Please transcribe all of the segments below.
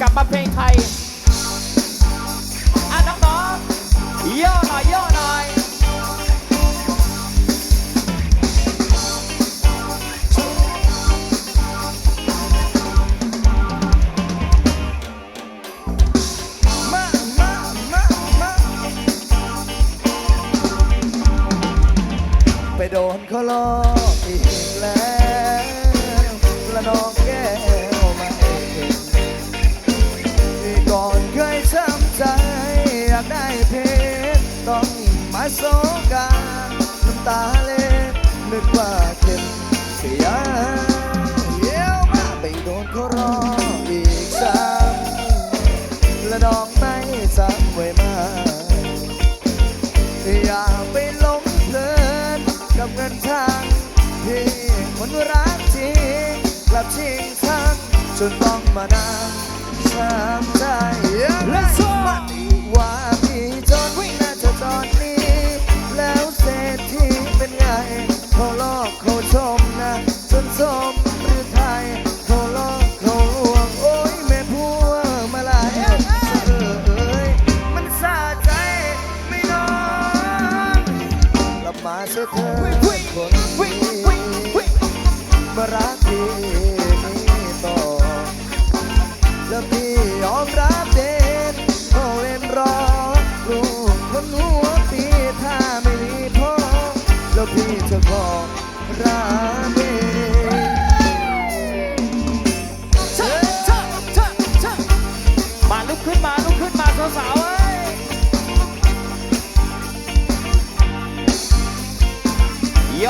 กลับมาเพลงไทยอะน้องๆย่อหน่อยย่อหน่อยมามามามาไปโดนเขาล้อ จนต้องมานั่งช้ำใจ Let's go ม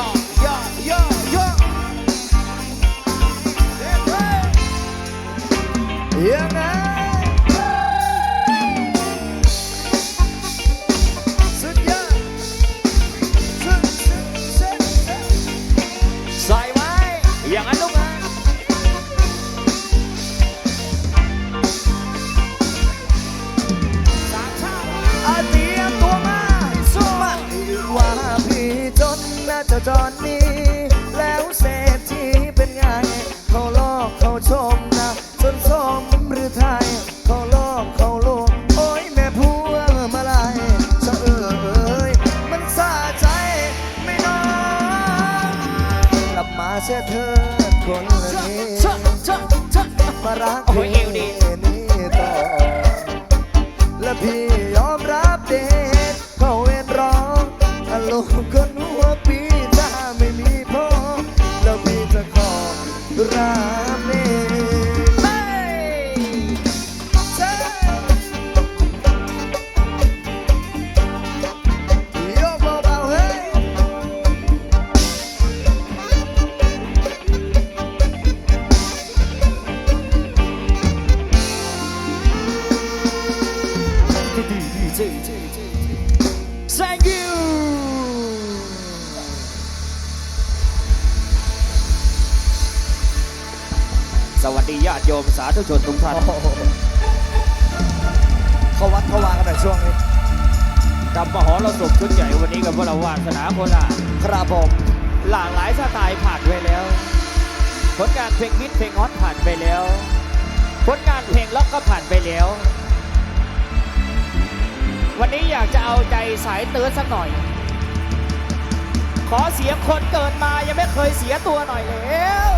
ย่อ จะจอนนี้ แล้วเศรษฐีเป็นไง เขาลอกเขาชมนะจนสมหรือไทย เขาลอกเขาลวงโอ้ยแม่พัวมาลายสะเอ่ยมันสะใจไม่น้อยกลับมาเสียเธอคนนี้เชอะเชอะเชอะมารักโอ้โหเอ ธุชนทุกท่านเขาวัดเขาวากันแต่ช่วงนี้กลับมาหอเราศพชุดใหญ่วันนี้กับพวกเราวาสนาโคราชครับผมหลากหลายสไตล์ผ่านไปแล้ว ผลงานเพลงฮิตเพลงฮอตผ่านไปแล้ว ผลงานเพลงล็อกก็ผ่านไปแล้ว วันนี้อยากจะเอาใจสายเตือนสักหน่อย ขอเสียงคนเกิดมายังไม่เคยเสียตัวหน่อยแล้ว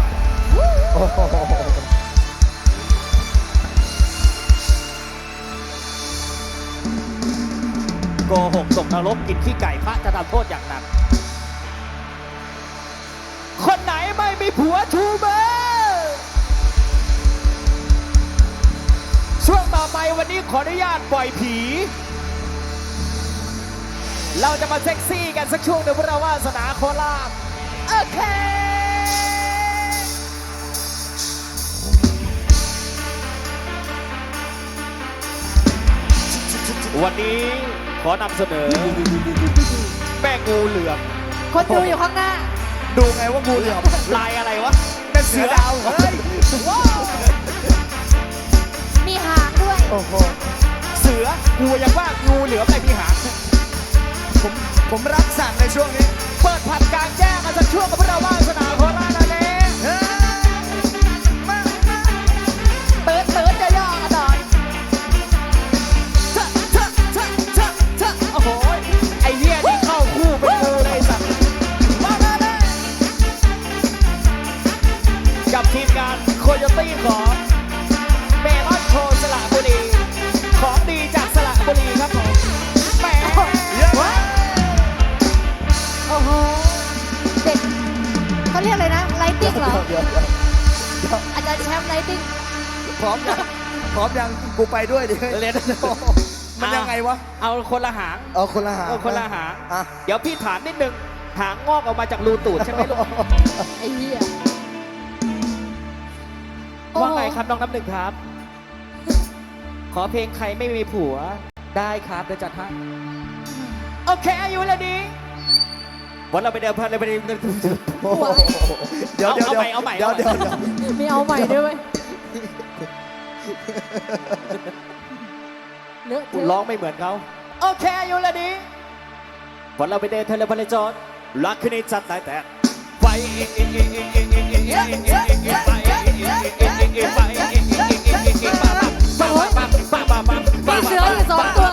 กหกตกนรกกินขี้ไก่พระจะทำโทษอย่างหนัก คนไหนไม่มีผัวชูมือช่วงต่อไปวันนี้ขออนุญาตปล่อยผี เราจะมาเซ็กซี่กันสักช่วงเดี๋ยวพราวาสนาโคราชโอเควันนี้ ขอนำเสนอแป้งงูเหลือมคนดูอยู่ข้างหน้า ดูไงว่างูเหลือมลายอะไรวะเป็นเสือดาวเหรอเฮ้ยว้าวมีหางด้วย โอ้โหเสือกูยังว่างูเหลือมในพิหารผมผมรักสัตว์ในช่วงนี้ เปิดผัดกลางแจ้งกันสักช่วงกับพวกเราวาสูไปด้วยดิเล่น มันยังไงวะ เอาคนละหางเอาคนละหางเอาคนละหางเดี๋ยวพี่ถามนิดนึง หางงอกออกมาจากรูตูดใช่ไหมลูก ไอ้เหี้ยว่าไงครับน้องน้ำหนึ่งครับ ขอเพลงใครไม่มีผัว ได้ครับเดี๋ยวจัดให้โอเคอายุแล้วดีวันเราไปเดินพันเลยไปเดิน เดี๋ยวเดี๋ยวเอาใหม่เอาใหม่เดี๋ยวเอาใหม่ เดี๋ยวเดี๋ยว มีเอาใหม่ด้วยเวย เลอะเคุณร้องไม่เหมือนเขา โอเคอยู่แล้วดีวันเราไปเดทเธอและพันจอดรักคืนนี้จัดสายแตกไปไป นี่ไสือไยู่ไอไตัว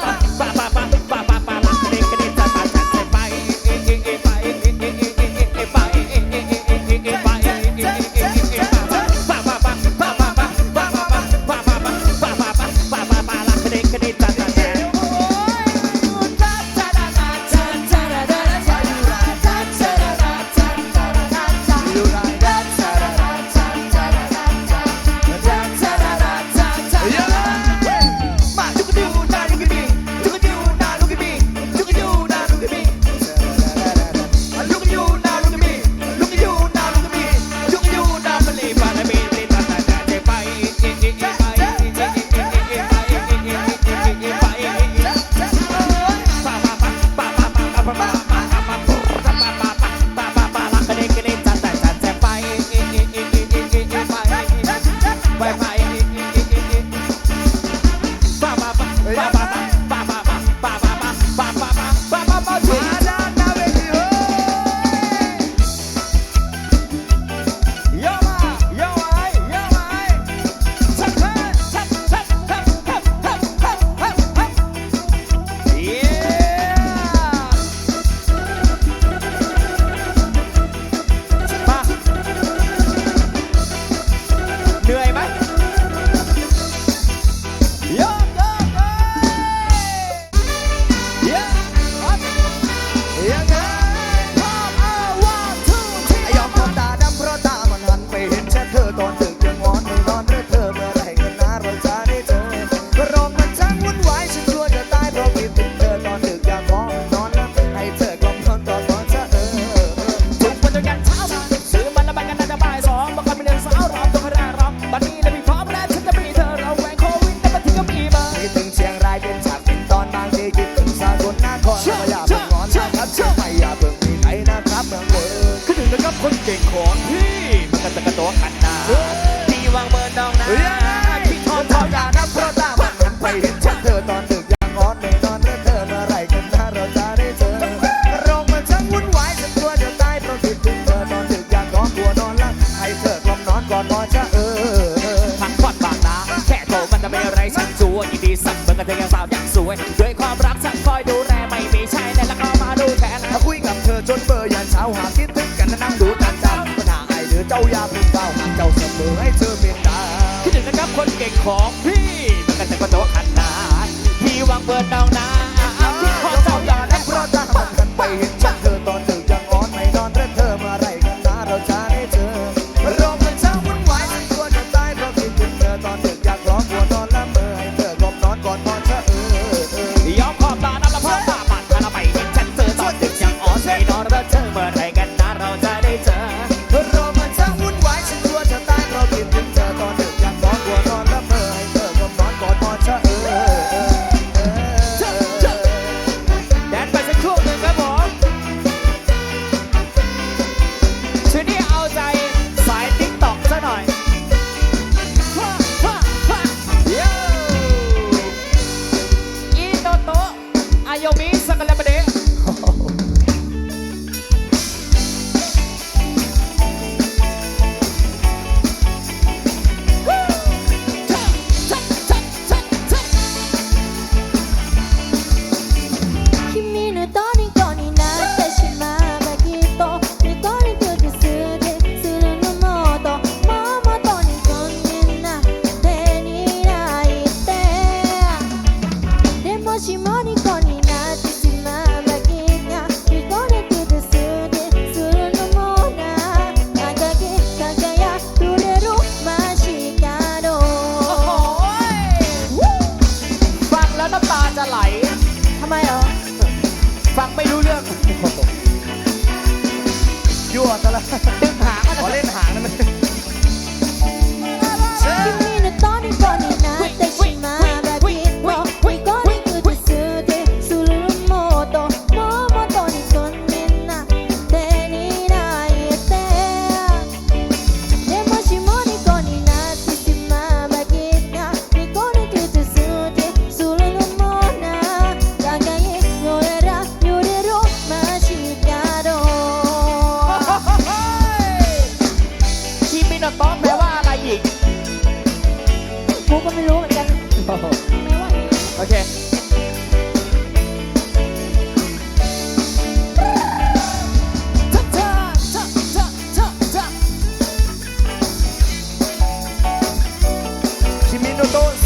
หากคิดถึงกันนั่งดูจานจานปัญหาไอ้เดือเจ้ายาเป็นเจ้าหาเจ้าเสมอให้เธอเป็นตาคิดถึงนะครับคนเก่งของ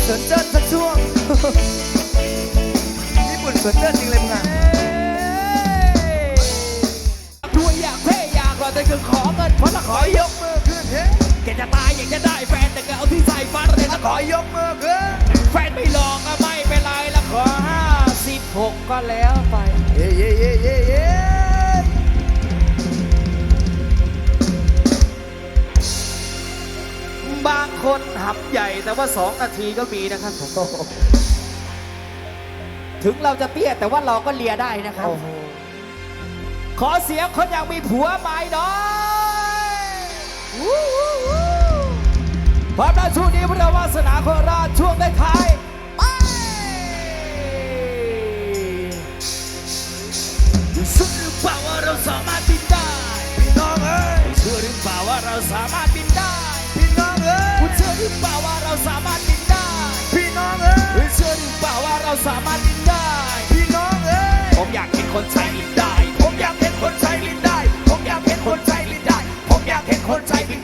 สนเจิ้นสักช่วงญี่ปุ่นสนเจิ้นจริงเลยมึงอะด้วยอยากเท่อยากรอแต่คือขอเงินเพราะละขอยกมือขึ้นเฮ้แกจะตายอยากจะได้แฟนแต่ก็เอาที่ใส่ฟันเลยละขอยกมือขึ้นแฟนไม่หลอกก็ไม่เป็นไรละขอห้าสิบหกก็แล้วไป หำใหญ่แต่ว่า 2 นาทีก็มีนะครับถึงเราจะเตี้ยแต่ว่าเราก็เลียได้นะครับ ขอเสียงคนอยากมีผัวใหม่ยน้อยพร้อมแล้วช่วงนี้พวกเราวาสนาโคราชช่วงได้ทายสุดหรือเปล่าว่าเราสามารถบินได้พี่น้องเอ้ยเชื่อหรือเปล่าว่าเราสามารถบิน สามารถดินได้ พี่น้องเอ้ยเชื่อหรือเปล่าว่าเราสามารถดินได้ พี่น้องเอ้ยผมอยากเห็นคนไทยดินได้ ผมอยากเห็นคนไทยดินได้ ผมอยากเห็นคนไทยดินได้ ผมอยากเห็นคนไทยดิน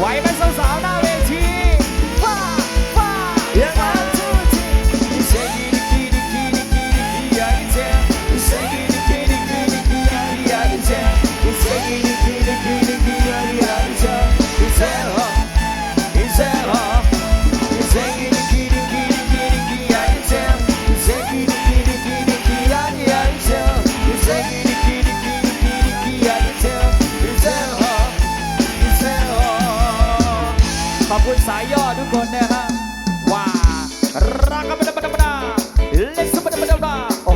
外卖送上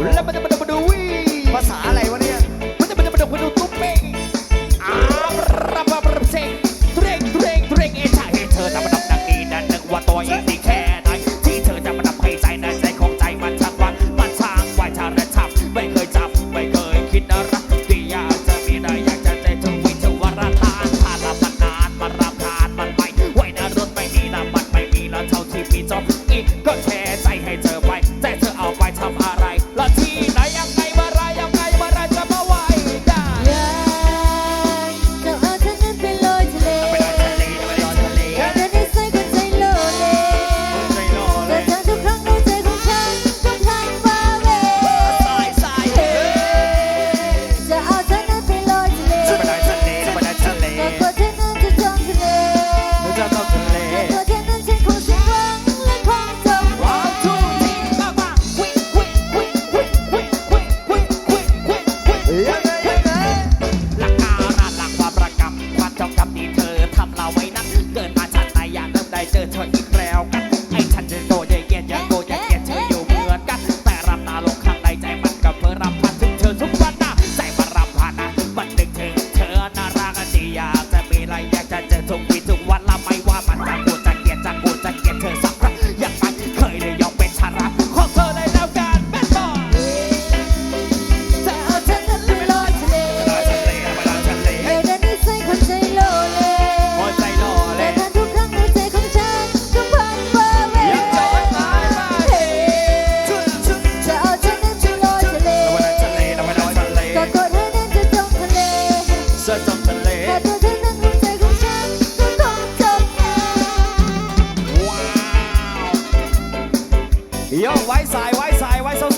และมาดูมาดูมาดูวิภาษา 哟，歪塞歪塞歪手